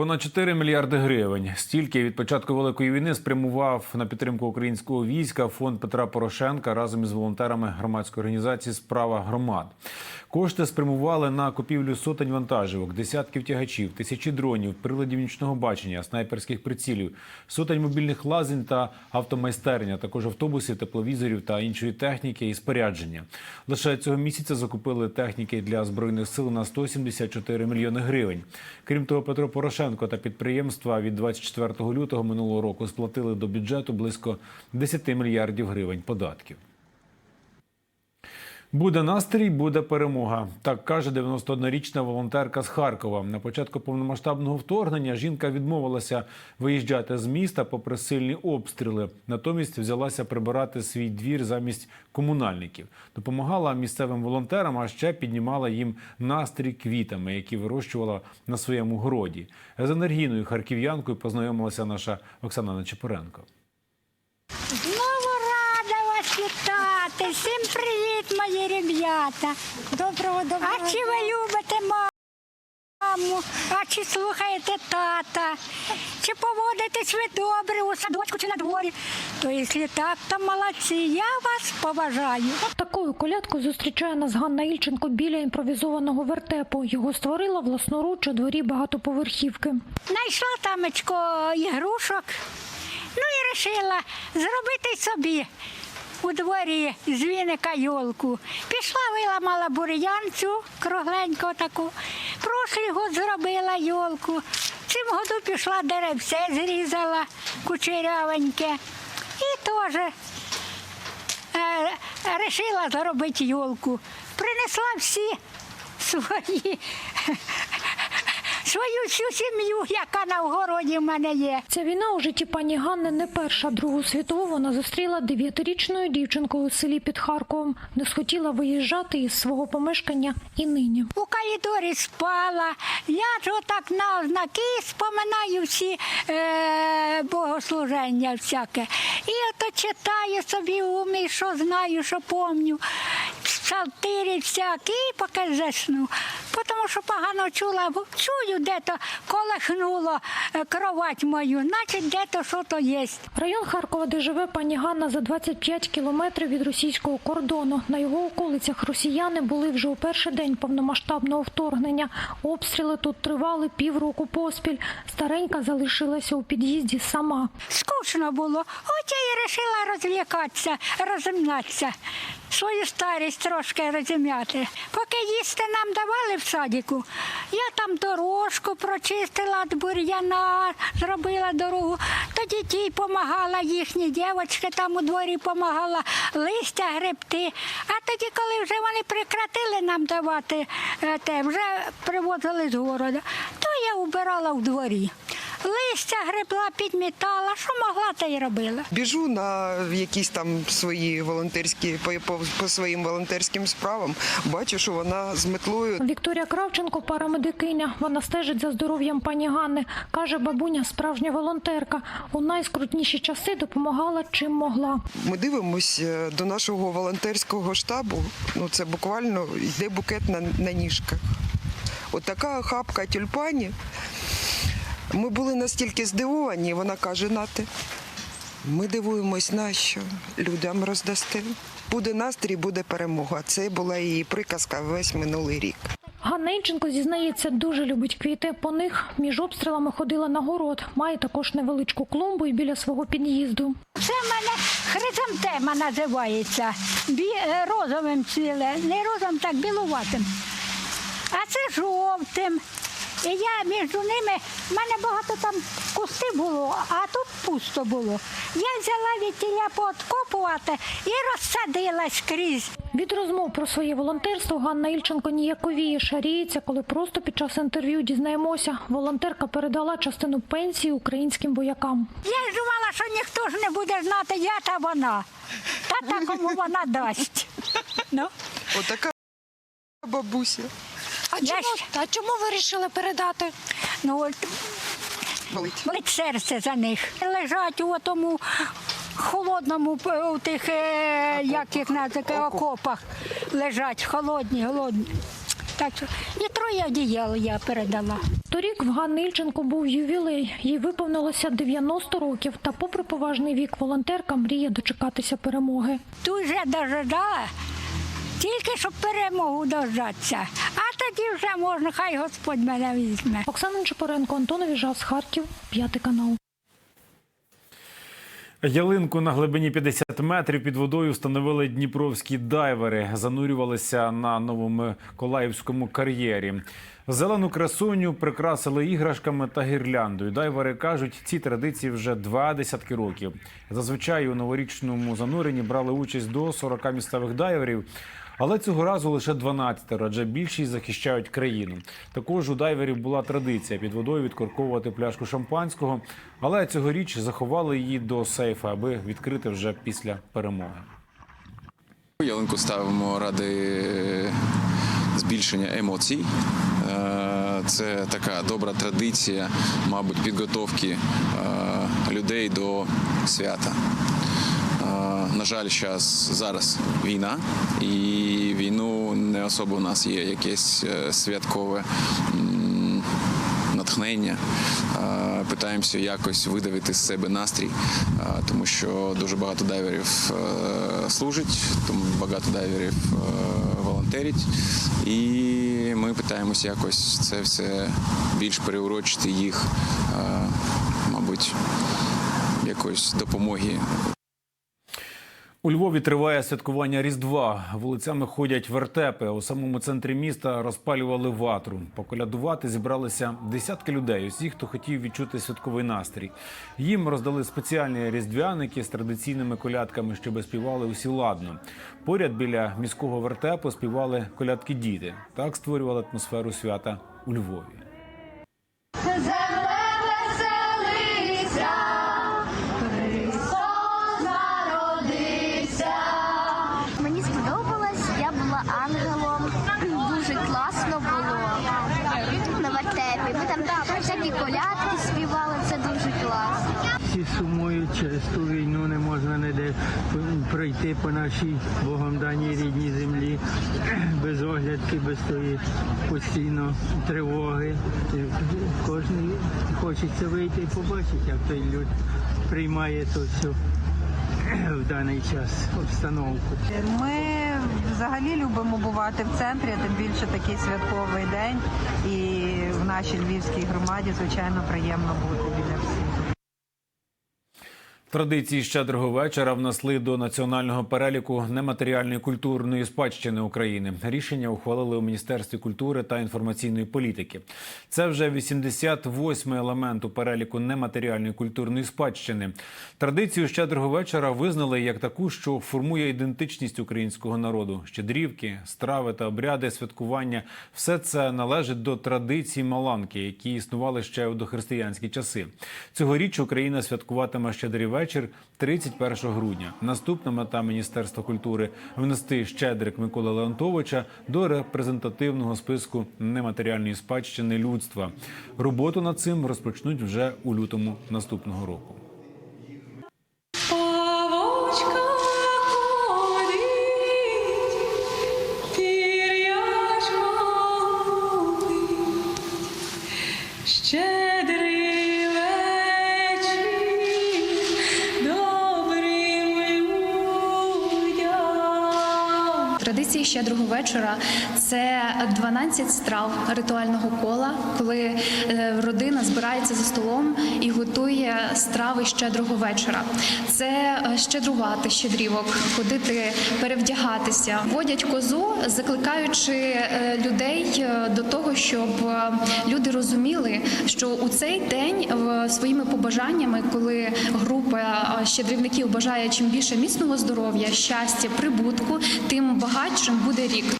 Понад 4 мільярди гривень. Стільки від початку великої війни спрямував на підтримку українського війська фонд Петра Порошенка разом із волонтерами громадської організації Справа громад. Кошти спрямували на купівлю сотень вантажівок, десятків тягачів, тисячі дронів, приладів нічного бачення, снайперських прицілів, сотень мобільних лазень та автомайстерня, також автобусів, тепловізорів та іншої техніки і спорядження. Лише цього місяця закупили техніки для збройних сил на 174 мільйони гривень. Крім того, Петро Порошенко та підприємства від 24 лютого минулого року сплатили до бюджету близько 10 мільярдів гривень податків. Буде настрій, буде перемога. Так каже 91-річна волонтерка з Харкова. На початку повномасштабного вторгнення жінка відмовилася виїжджати з міста попри сильні обстріли. Натомість взялася прибирати свій двір замість комунальників. Допомагала місцевим волонтерам, а ще піднімала їм настрій квітами, які вирощувала на своєму городі. З енергійною харків'янкою познайомилася наша Оксана Нечепоренко. Вітати. Всім привіт, мої ребята. Доброго, доброго. А чи ви любите маму? А чи слухаєте тата? Чи поводитесь ви добре у садочку чи на дворі? То якщо так, то молодці. Я вас поважаю. Такою колядкою зустрічає нас Ганна Ільченко біля імпровізованого вертепу. Його створила власноруч у дворі багатоповерхівки. Знайшла тамечко ігрушок, ну і вирішила зробити собі у дворі з віника йолку. Пішла, виламала бур'янцю кругленьку таку. Прошлий год зробила йолку. Цим году пішла деревце, зрізала кучерявеньке. І теж е, рішила зробити йолку. Принесла всі свої. Свою всю сім'ю, яка на вгороді в мене є. Ця війна у житті пані Ганни не перша. Другу світову вона зустріла дев'ятирічною дівчинкою у селі під Харковом. Не схотіла виїжджати із свого помешкання і нині. У коридорі спала. Я ж отак на ознаки споминаю всі е, богослуження всяке. І ото читаю собі умі, що знаю, що помню. Псалтирі всякі, і поки засну. Тому що погано чула, чую, де-то колихнуло е, кровать мою, значить де-то що то є. Район Харкова, де живе пані Ганна, за 25 кілометрів від російського кордону. На його околицях росіяни були вже у перший день повномасштабного вторгнення. Обстріли тут тривали півроку поспіль. Старенька залишилася у під'їзді сама. Скучно було. От я і вирішила розвлікатися, розімнатися, свою старість трошки розім'яти. Поки їсти нам давали в садіку, я там дорожку прочистила від бур'яна, зробила дорогу. То дітей допомагала їхні дівчатки там у дворі допомагала листя гребти. А тоді, коли вже вони прекратили нам давати е, те, вже привозили з города, то я убирала в дворі. Листя гребла, підмітала, що могла, та й робила. Біжу на якісь там свої волонтерські по, по, по своїм волонтерським справам. Бачу, що вона з метлою. Вікторія Кравченко парамедикиня. Вона стежить за здоров'ям пані Ганни. Каже, бабуня справжня волонтерка. У найскрутніші часи допомагала чим могла. Ми дивимося до нашого волонтерського штабу. Ну це буквально йде букет на, на ніжках. От хапка тюльпанів. Ми були настільки здивовані, вона каже, нате. Ми дивуємось, на що людям роздасте. Буде настрій, буде перемога. Це була її приказка весь минулий рік. Ганна Інченко зізнається, дуже любить квіти. По них між обстрілами ходила на город. Має також невеличку клумбу і біля свого під'їзду. Це в мене хризантема називається. Бі, е, розовим цвіле. Не розовим, так білуватим. А це жовтим. І я між ними, в мене багато там кусти було, а тут пусто було. Я взяла від тіля пооткопувати і розсадила скрізь. Від розмов про своє волонтерство Ганна Ільченко ніяковіє шаріється, коли просто під час інтерв'ю дізнаємося, волонтерка передала частину пенсії українським воякам. Я ж думала, що ніхто ж не буде знати, я та вона. Та та кому вона дасть. Ну, Отака бабуся. А чому- а чому ви вирішили передати? ну от Болить. болить серце за них. Лежать у тому холодному п- у тих, е, як їх називають, окопах. Лежать холодні, голодні. Так що і троє одіял я передала. Торік в Ганни Ільченко був ювілей. Їй виповнилося 90 років. Та, попри поважний вік, волонтерка мріє дочекатися перемоги. Дуже дожидала, тільки щоб перемогу дождатися. А тоді вже можна, хай Господь мене візьме. Оксана Чепоренко, Антон Віжас, Харків, п'ятий канал. Ялинку на глибині 50 метрів під водою встановили дніпровські дайвери. Занурювалися на новомиколаївському кар'єрі. Зелену красуню прикрасили іграшками та гірляндою. Дайвери кажуть, ці традиції вже два десятки років. Зазвичай у новорічному зануренні брали участь до 40 місцевих дайверів. Але цього разу лише 12, адже більшість захищають країну. Також у дайверів була традиція під водою відкорковувати пляшку шампанського, але цьогоріч заховали її до сейфа, аби відкрити вже після перемоги. Ялинку ставимо ради збільшення емоцій. Це така добра традиція, мабуть, підготовки е, людей до свята. Е, На жаль, щас, зараз війна, і війну не особо у нас є якесь е, святкове натхнення. Питаємося якось видавити з себе настрій, тому що дуже багато дайверів служить, тому багато дайверів волонтерить. І ми питаємося якось це все більш переурочити їх, е, мабуть, якоїсь допомоги У Львові триває святкування Різдва. Вулицями ходять вертепи. У самому центрі міста розпалювали ватру. Поколядувати зібралися десятки людей. Усі, хто хотів відчути святковий настрій. Їм роздали спеціальні різдвяники з традиційними колядками, щоб співали усі ладно. Поряд біля міського вертепу співали колядки діти. Так створювали атмосферу свята у Львові. Колядки співали, це дуже класно. Всі сумують через ту війну, не можна ніде пройти по нашій Богом даній рідній землі без оглядки, без тої постійно тривоги. Кожен хочеться вийти і побачити, як той люд приймає то все в даний час обстановку. Ми взагалі любимо бувати в центрі, тим більше такий святковий день. І в нашій львівській громаді, звичайно, приємно бути біля всіх. Традиції щедрого вечора внесли до національного переліку нематеріальної культурної спадщини України. Рішення ухвалили у міністерстві культури та інформаційної політики. Це вже 88-й елемент у переліку нематеріальної культурної спадщини. Традицію щедрого вечора визнали як таку, що формує ідентичність українського народу. Щедрівки, страви та обряди святкування все це належить до традицій Маланки, які існували ще у дохристиянські часи. Цьогоріч Україна святкуватиме щедрий вечір 31 грудня. Наступна мета Міністерства культури внести щедрик Миколи Леонтовича до репрезентативного списку нематеріальної спадщини людства. Роботу над цим розпочнуть вже у лютому наступного року. Традиції щедрого вечора це 12 страв ритуального кола, коли е, родина збирається за столом і готує страви щедрого вечора. Це е, щедрувати щедрівок, ходити, перевдягатися, водять козу, закликаючи е, людей до того, щоб люди розуміли, що у цей день своїми побажаннями, коли група щедрівників бажає чим більше міцного здоров'я, щастя, прибутку, тим багатшим буде рік.